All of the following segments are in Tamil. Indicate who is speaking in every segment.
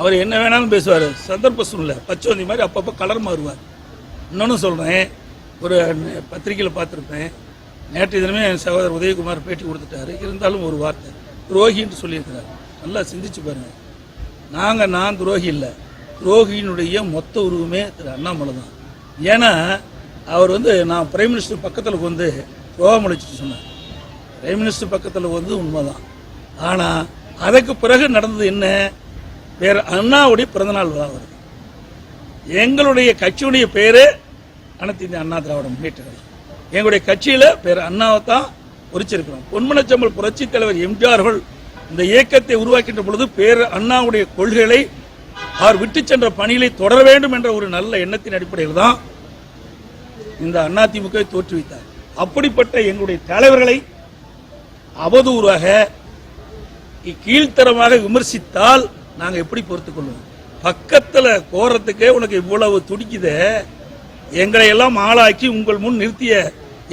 Speaker 1: அவர் என்ன வேணாலும் பேசுவார். சந்தர்ப்ப சூழ்நிலை. பச்சோந்தி மாதிரி அப்பப்போ கலர் மாறுவார். இன்னொன்று சொல்கிறேன் ஒரு பத்திரிக்கையில் பார்த்துருப்பேன். நேற்று தினமே என் சகோதரர் உதயகுமார் பேட்டி கொடுத்துட்டாரு. இருந்தாலும் ஒரு வார்த்தை. துரோகின்னு சொல்லியிருக்கிறார். நல்லா சிந்திச்சு பாருங்கள் நாங்கள் நான் துரோகி இல்லை. துரோகியினுடைய மொத்த உருவமே திரு அண்ணாமலை தான். ஏன்னா அவர் வந்து நான் பிரைம் மினிஸ்டர் பக்கத்தில் வந்து துரோகம் அழைச்சிட்டு சொன்னார். பிரைம் மினிஸ்டர் பக்கத்தில் வந்து உண்மைதான். ஆனால் அதுக்கு பிறகு நடந்தது என்ன? பேர் அண்ணாவுடைய பிறந்தநாள் விழா வருது. எங்களுடைய கட்சியுடைய பேரு அனைத்து இந்திய அண்ணா திராவிட முன்னேற்ற கழகம். எங்களுடைய கட்சியில பேர் அண்ணாவை தான் பொறிச்சிருக்கிறோம். பொன்மனச்சம்பல் புரட்சி தலைவர் எம்ஜிஆர்கள் இந்த இயக்கத்தை உருவாக்கின்ற பொழுது பேர் அண்ணாவுடைய கொள்கைகளை அவர் விட்டு சென்ற பணிகளை தொடர வேண்டும் என்ற ஒரு நல்ல எண்ணத்தின் அடிப்படையில் தான் இந்த அதிமுக வை தோற்றுவித்தார் அப்படிப்பட்ட எங்களுடைய தலைவர்களை அவதூறாக கீழ்த்தரமாக விமர்சித்தால் நாங்கள் எப்படி பொறுத்துக்கொள்வோம் பக்கத்தில் கோரத்துக்கே உனக்கு இவ்வளவு துடிக்குதே? எங்களை எல்லாம் ஆளாக்கி உங்கள் முன் நிறுத்திய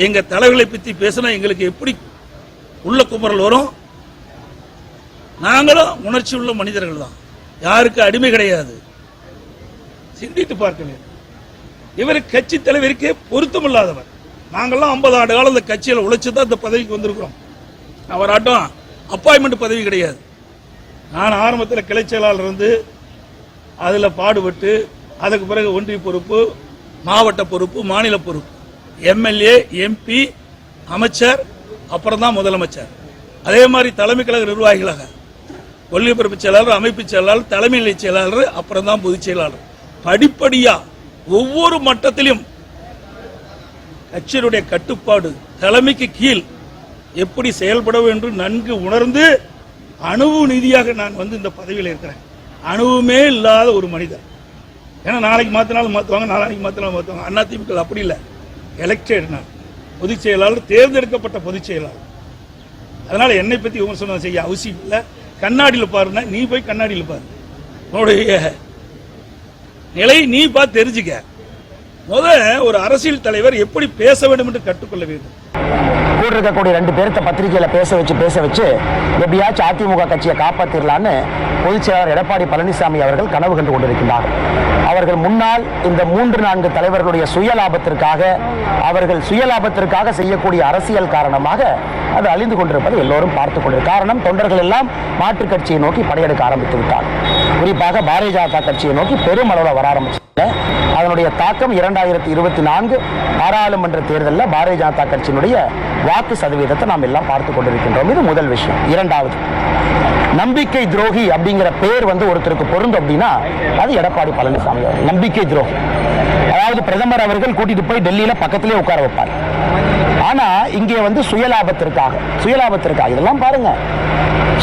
Speaker 1: எங்கள் தலைவர்களை பற்றி பேசினா எங்களுக்கு எப்படி உள்ள குமரல் வரும்? நாங்களும் உணர்ச்சி உள்ள மனிதர்கள் தான். யாருக்கு அடிமை கிடையாது. சிந்தித்து பார்க்க வேண்டும் இவர் கட்சி தலைவருக்கே பொருத்தமில்லாதவர் நாங்கள்லாம் ஐம்பது ஆண்டு காலம் இந்த கட்சியில் உழைச்சி தான் இந்த பதவிக்கு வந்திருக்கிறோம். அவராட்டம் அப்பாயின்மெண்ட் பதவி கிடையாது. நான் ஆரம்பத்தில் கிளை செயலாளர் இருந்து அதில் பாடுபட்டு அதுக்கு பிறகு ஒன்றிய பொறுப்பு மாவட்ட பொறுப்பு மாநில பொறுப்பு. எம்எல்ஏ எம்பி அமைச்சர் அப்புறம் தான் முதலமைச்சர். அதே மாதிரி தலைமை கழக நிர்வாகிகளாக. கொள்கை செயலாளர் அமைப்பு செயலாளர் தலைமை நிலை செயலாளர் அப்புறம் தான் பொதுச் செயலாளர். படிப்படியா ஒவ்வொரு மட்டத்திலும் கட்சியினுடைய கட்டுப்பாடு தலைமைக்கு கீழ் எப்படி செயல்பட வேண்டும் நன்கு உணர்ந்து அணுவு நிதியாக நான் வந்து இந்த பதவியில் இருக்கிறேன். அணுவுமே இல்லாத ஒரு மனிதர். ஏன்னா நாளைக்கு மாத்தினாலும் மாற்றுவாங்க நாளைக்கு மாத்தினாலும் மாற்றுவாங்க அண்ணா திமுக அப்படி இல்லை. எலெக்டட் நான். பொதுச் செயலாளர் தேர்ந்தெடுக்கப்பட்ட பொதுச் செயலாளர். அதனால என்னை பத்தி விமர்சனம் செய்ய அவசியம் இல்லை. கண்ணாடியில் பாருன்னா நீ போய் கண்ணாடியில் பாரு. உன்னுடைய நிலையை நீ பார்த்து தெரிஞ்சுக்க. முத ஒரு அரசியல் தலைவர் எப்படி பேச வேண்டும் என்று கற்றுக்கொள்ள வேண்டும்.
Speaker 2: கூட இருக்கக்கூடிய ரெண்டு பேர்த்த பத்திரிகையில பேச வச்சு பேச வச்சு எப்படியாச்சும் அதிமுக கட்சியை காப்பாத்திரலான்னு பொதுச் செயலாளர் எடப்பாடி பழனிசாமி அவர்கள் கனவு கண்டு கொண்டிருக்கின்றார். அவர்கள் முன்னால் இந்த மூன்று நான்கு தலைவர்களுடைய சுயலாபத்திற்காக அவர்கள் சுயலாபத்திற்காக செய்யக்கூடிய அரசியல் காரணமாக அது அழிந்து கொண்டிருப்பதை எல்லோரும் பார்த்து கொண்டிரு காரணம் தொண்டர்கள் எல்லாம் மாற்றுக் கட்சியை நோக்கி படையெடுக்க ஆரம்பித்து விட்டார் குறிப்பாக பாரதிய ஜனதா கட்சியை நோக்கி பெரும் அளவில் வர ஆரம்பிச்சு அதனுடைய தாக்கம் இரண்டாயிரத்தி இருபத்தி நான்கு பாராளுமன்ற தேர்தலில் பாரதிய ஜனதா கட்சியினுடைய வாக்கு சதவீதத்தை நாம் எல்லாம் பார்த்து கொண்டிருக்கின்றோம். இது முதல் விஷயம். இரண்டாவது நம்பிக்கை துரோகி அப்படிங்கிற பேர் வந்து ஒருத்தருக்கு பொருந்தும் அப்படின்னா அது எடப்பாடி பழனிசாமி நம்பிக்கை துரோகி. அதாவது பிரதமர் அவர்கள் கூட்டிட்டு போய் டெல்லியில பக்கத்திலே உட்கார வைப்பார். ஆனா இங்கே வந்து சுயலாபத்திற்காக. சுயலாபத்திற்காக. இதெல்லாம் பாருங்க.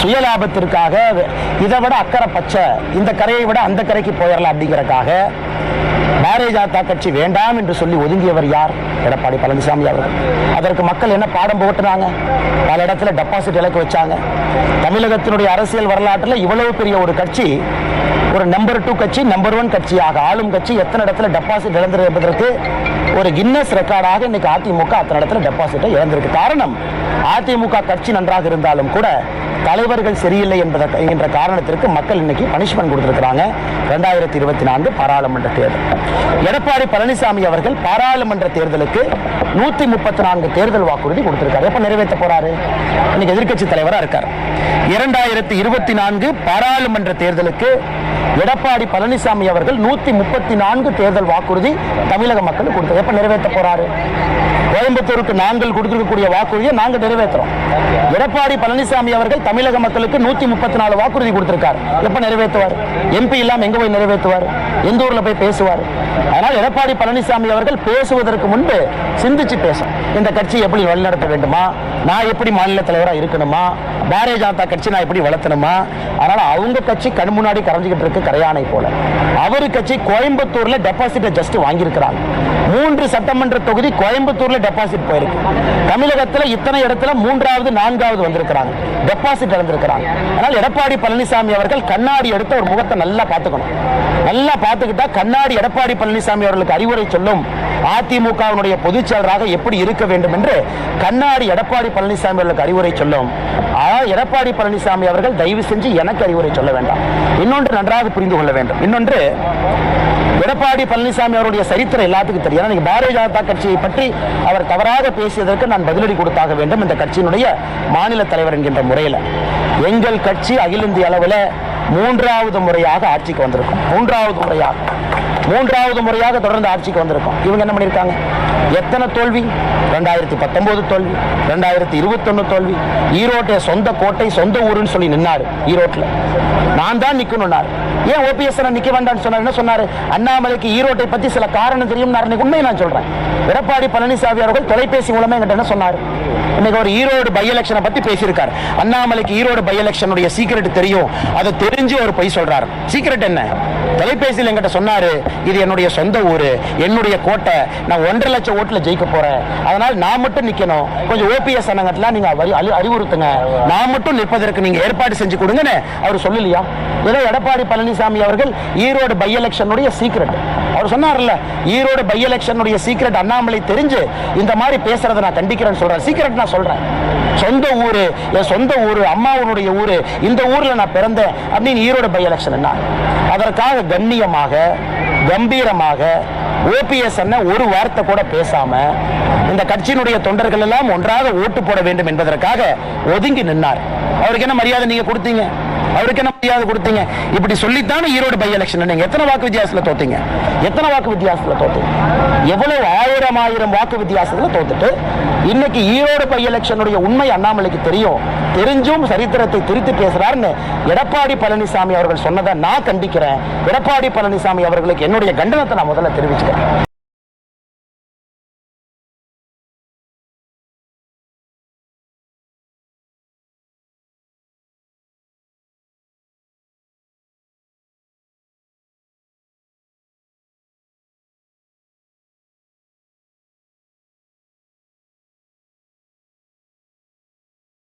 Speaker 2: சுயலாபத்திற்காக இதை விட அக்கறை பச்சை. இந்த கரையை விட அந்த கரைக்கு போயிடலாம் அப்படிங்கறக்காக பாரதிய ஜனதா கட்சி வேண்டாம் என்று சொல்லி ஒதுங்கியவர் யார்? எடப்பாடி பழனிசாமி அவர்கள். அதற்கு மக்கள் என்ன பாடம் போட்டுனாங்க பல இடத்துல டெபாசிட் இலக்கு வச்சாங்க. தமிழகத்தினுடைய அரசியல் வரலாற்றில் இவ்வளவு பெரிய ஒரு கட்சி ஒரு நம்பர் டூ கட்சி நம்பர் ஒன் கட்சியாக ஆளும் கட்சி எத்தனை இடத்துல டெபாசிட் இழந்தது என்பதற்கு ஒரு கின்னஸ் ரெக்கார்டாக இன்னைக்கு அதிமுக அத்தனை இடத்துல டெபாசிட்டை இழந்திருக்கு. காரணம் அதிமுக கட்சி நன்றாக இருந்தாலும் கூட தலைவர்கள் சரியில்லை என்பதற்கு என்ற காரணத்திற்கு மக்கள் இன்னைக்கு பனிஷ்மெண்ட் கொடுத்திருக்கிறாங்க. ரெண்டாயிரத்தி இருபத்தி நான்கு பாராளுமன்ற தேர்தல். எடப்பாடி பழனிசாமி அவர்கள் பாராளுமன்ற தேர்தலுக்கு நூத்தி முப்பத்தி நான்கு தேர்தல் வாக்குறுதி கொடுத்திருக்காரு. எப்ப நிறைவேற்ற போறாரு? இன்னைக்கு எதிர்கட்சி தலைவரா இருக்கார். இரண்டாயிரத்தி இருபத்தி நான்கு பாராளுமன்ற தேர்தலுக்கு எடப்பாடி பழனிசாமி அவர்கள் நூத்தி முப்பத்தி நான்கு தேர்தல் வாக்குறுதி தமிழக மக்களுக்கு கொடுத்தது எப்ப நிறைவேற்ற போறாரு? கோயம்புத்தூருக்கு நாங்கள் கொடுத்திருக்கக்கூடிய வாக்குறுதியை நாங்கள் நிறைவேற்றுறோம். எடப்பாடி பழனிசாமி அவர்கள் தமிழக மக்களுக்கு நூத்தி முப்பத்தி நாலு வாக்குறுதி கொடுத்திருக்கார். எப்ப நிறைவேற்றுவார்? எம்பி இல்லாம எங்க போய் நிறைவேற்றுவார்? எந்த ஊர்ல போய் பேசுவார்? அதனால் எடப்பாடி பழனிசாமி அவர்கள் பேசுவதற்கு முன்பு சிந்திச்சு பேசும் இந்த கட்சி எப்படி வழிநடத்த வேண்டுமா? நான் எப்படி மாநில தலைவராக இருக்கணுமா? பாரதிய ஜனதா கட்சி நான் எப்படி வளர்த்தணுமா? அதனால அவங்க கட்சி கண் முன்னாடி கரைஞ்சிக்கிட்டு இருக்கு கரையானை போல. அவர் கட்சி கோயம்புத்தூர்ல டெபாசிட்டை ஜஸ்ட் வாங்கியிருக்கிறாங்க. மூன்று சட்டமன்ற தொகுதி கோயம்புத்தூர்ல டெபாசிட் போயிருக்கு. தமிழகத்துல இத்தனை இடத்துல மூன்றாவது நான்காவது வந்திருக்கிறாங்க. டெபாசிட் இழந்திருக்கிறாங்க. அதனால எடப்பாடி பழனிசாமி அவர்கள் கண்ணாடி எடுத்து ஒரு முகத்தை நல்லா பார்த்துக்கணும். நல்லா பார்த்துக்கிட்டா கண்ணாடி எடப்பாடி பழனிசாமி அவர்களுக்கு அறிவுரை சொல்லும். அதிமுகவினுடைய பொதுச்செயலர் செயலராக எப்படி இருக்க வேண்டும் என்று கண்ணாடி எடப்பாடி பழனிசாமி அவர்களுக்கு அறிவுரை சொல்லும் ஆனால் எடப்பாடி பழனிசாமி அவர்கள் தயவு செஞ்சு எனக்கு அறிவுரை சொல்ல வேண்டாம். இன்னொன்று நன்றாக புரிந்து கொள்ள வேண்டும். இன்னொன்று எடப்பாடி பழனிசாமி அவருடைய சரித்திரம் எல்லாத்துக்கும் தெரியும். ஏன்னா, பாரதிய ஜனதா கட்சியை பற்றி அவர் தவறாக பேசியதற்கு நான் பதிலடி கொடுத்தாக வேண்டும். இந்த கட்சியினுடைய மாநில தலைவர் என்கின்ற முறையில். எங்கள் கட்சி அகில இந்திய அளவில் மூன்றாவது முறையாக ஆட்சிக்கு வந்திருக்கும். மூன்றாவது முறையாக. மூன்றாவது முறையாக தொடர்ந்து ஆட்சிக்கு வந்திருக்கும். இவங்க என்ன பண்ணியிருக்காங்க? எத்தனை தோல்வி? ரெண்டாயிரத்தி பத்தொன்பது தோல்வி. ரெண்டாயிரத்தி இருபத்தொன்னு தோல்வி. ஈரோட்டை சொந்த கோட்டை சொந்த ஊருன்னு சொல்லி நின்னாரு ஈரோட்டில். நான் தான் நிற்கணும்னாரு ஏன் ஓபிஎஸ் நிக்க வேண்டாம்னு சொன்னார்? என்ன சொன்னார்? அண்ணாமலைக்கு ஈரோட்டை பற்றி சில காரணம் தெரியும் உண்மையை நான் சொல்கிறேன் எடப்பாடி பழனிசாமி அவர்கள் தொலைபேசி மூலமாக என்கிட்ட என்ன சொன்னார்? இன்னைக்கு ஒரு ஈரோடு பை எலெக்ஷனை பற்றி பேசியிருக்காரு. அண்ணாமலைக்கு ஈரோடு பை எலெக்ஷனுடைய சீக்கிரட் தெரியும். அதை தெரிஞ்சு ஒரு பொய் சொல்றார். சீக்கிரட் என்ன? தொலைபேசியில் என்கிட்ட சொன்னாரு இது என்னுடைய சொந்த ஊர் என்னுடைய கோட்டை நான் ஒன்றரை லட்சம் ஓட்டில் ஜெயிக்க போறேன். அதனால் நான் மட்டும் நிற்கணும் கொஞ்சம் ஓபிஎஸ் அண்ணங்கட்டெல்லாம் நீங்க அறிவுறுத்துங்க. நான் மட்டும் நிற்பதற்கு நீங்க ஏற்பாடு செஞ்சு கொடுங்கன்னு அவர் சொல்லலையா? ஏதோ எடப்பாடி பழனிசாமி அவர்கள் ஈரோடு பை எலெக்ஷனுடைய சீக்கிரட் அவர் சொன்னார்ல ஈரோடு பை எலெக்ஷனுடைய சீக்கிரட் அண்ணாமலை தெரிஞ்சு இந்த மாதிரி பேசுறதை நான் கண்டிக்கிறேன்னு சொல்றேன் சீக்கிரட் நான் சொல்றேன். சொந்த ஊர் என் சொந்த ஊர் அம்மாவனுடைய ஊர் இந்த ஊரில் நான் பிறந்தேன் அப்படின்னு ஈரோடு பை எலெக்ஷன் என்ன அதற்காக கண்ணியமாக கம்பீரமாக ஓபிஎஸ் என்ன ஒரு வார்த்தை கூட பேசாம இந்த கட்சியினுடைய தொண்டர்கள் எல்லாம் ஒன்றாக ஓட்டு போட வேண்டும் என்பதற்காக ஒதுங்கி நின்னார். அவருக்கு என்ன மரியாதை நீங்க கொடுத்தீங்க? அவருக்கு என்ன மரியாதை கொடுத்தீங்க? இப்படி சொல்லித்தானே ஈரோடு பை எலெக்ஷன் நீங்க எத்தனை வாக்கு வித்தியாசத்துல தோத்தீங்க? எத்தனை வாக்கு வித்தியாசத்துல தோத்தீங்க? எவ்வளவு ஆயிரம் ஆயிரம் வாக்கு வித்தியாசத்துல தோத்துட்டு இன்னைக்கு ஈரோடு பை எலெக்ஷனுடைய உண்மை அண்ணாமலைக்கு தெரியும். தெரிஞ்சும் சரித்திரத்தை திருத்தி பேசுறாருன்னு எடப்பாடி பழனிசாமி அவர்கள் சொன்னதை நான் கண்டிக்கிறேன். எடப்பாடி பழனிசாமி அவர்களுக்கு என்னுடைய கண்டனத்தை நான் முதல்ல தெரிவிச்சுக்கிறேன்.